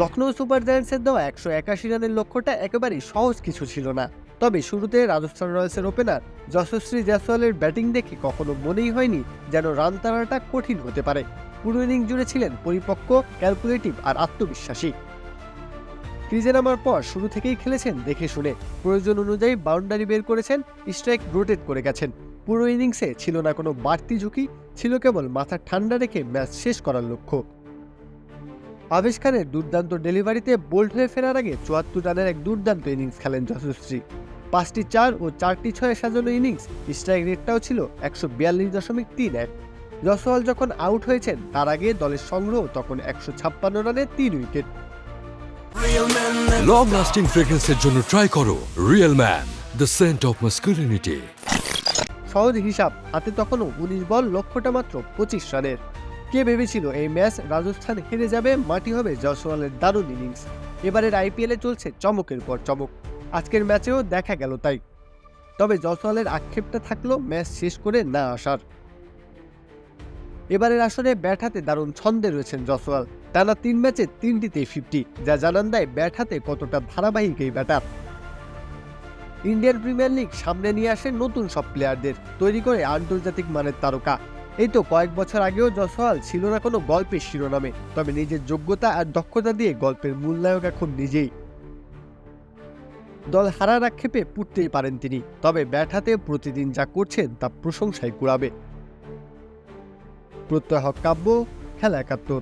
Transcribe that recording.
Lucknow super জায়ান্টসের দেওয়া একশো একাশি রানের লক্ষ্যটা একেবারেই সহজ কিছু ছিল না। তবে শুরুতে রাজস্থান রয়্যালসের ওপেনার যশস্বী জয়সওয়ালের ব্যাটিং দেখে কখনো মনেই হয়নি যেন রান তাড়াটা কঠিন হতে পারে। পুরো ইনিংস জুড়ে ছিলেন পরিপক্ক ক্যালকুলেটিভ আর আত্মবিশ্বাসী। ক্রিজে নামার পর শুরু থেকেই খেলেছেন দেখে শুনে। প্রয়োজন অনুযায়ী বাউন্ডারি বের করেছেন স্ট্রাইক রোটেট করে গেছেন। পুরো ইনিংসে ছিল না কোনো বাড়তি ঝুঁকি, ছিল কেবল মাথা ঠান্ডা রেখে ম্যাচ শেষ করার লক্ষ্য। আবেশ খানের দুর্দান্ত ডেলিভারিতে বোল্ড হয়ে ফেরার আগে চুয়াত্তর রানের এক দুর্দান্ত ইনিংস খেলেন যশস্বী। পাঁচটি চার ও চারটি ছয়ে সাজানো ইনিংস স্ট্রাইক রেটটাও ছিল একশো বিয়াল্লিশ দশমিক তিন এক। জসওয়াল যখন আউট হয়েছেন তার আগে দলের সংগ্রহ তখন একশো ছাপ্পান্ন রানে তিন উইকেট। লং লাস্টিং ফ্রেগ্রেন্সের জন্য ট্রাই করো real man the scent of masculinity সহজ হিসাব হাতে তখনও উনিশ বল লক্ষ্যটা মাত্র পঁচিশ রানের। কে ভেবেছিল এই ম্যাচ রাজস্থান হেরে যাবে? মাটি হবে জয়সওয়ালের দারুণ ইনিংস। এবারের আইপিএলে চলছে চমকের পর চমক। আজকের ম্যাচেও দেখা গেল তাই। তবে জয়সওয়ালের আক্ষেপটা থাকল ম্যাচ শেষ করে না আসার। এবারের আসরে ব্যাট হাতে দারুণ ছন্দে রয়েছেন জসওয়াল টানা তিন ম্যাচে তিনটিতে ফিফটি, যা জানান দেয় ব্যাট হাতে কতটা ধারাবাহিক এই ব্যাটার। ইন্ডিয়ান প্রিমিয়ার লিগ সামনে নিয়ে আসে নতুন সব প্লেয়ারদের, তৈরি করে আন্তর্জাতিক মানের তারকা। এই তো কয়েক বছর আগেও জসওয়াল ছিল না কোনো গল্পের শিরোনামে, তবে নিজের যোগ্যতা আর দক্ষতা দিয়ে গল্পের মূল্যায়ক এখন নিজেই। দল হারার আক্ষেপে পুড়তেই পারেন তিনি, তবে ব্যাট হাতে প্রতিদিন যা করছেন তা প্রশংসায় কুড়াবে। প্রত্যয় হক কাব্য, খেলা একাত্তর।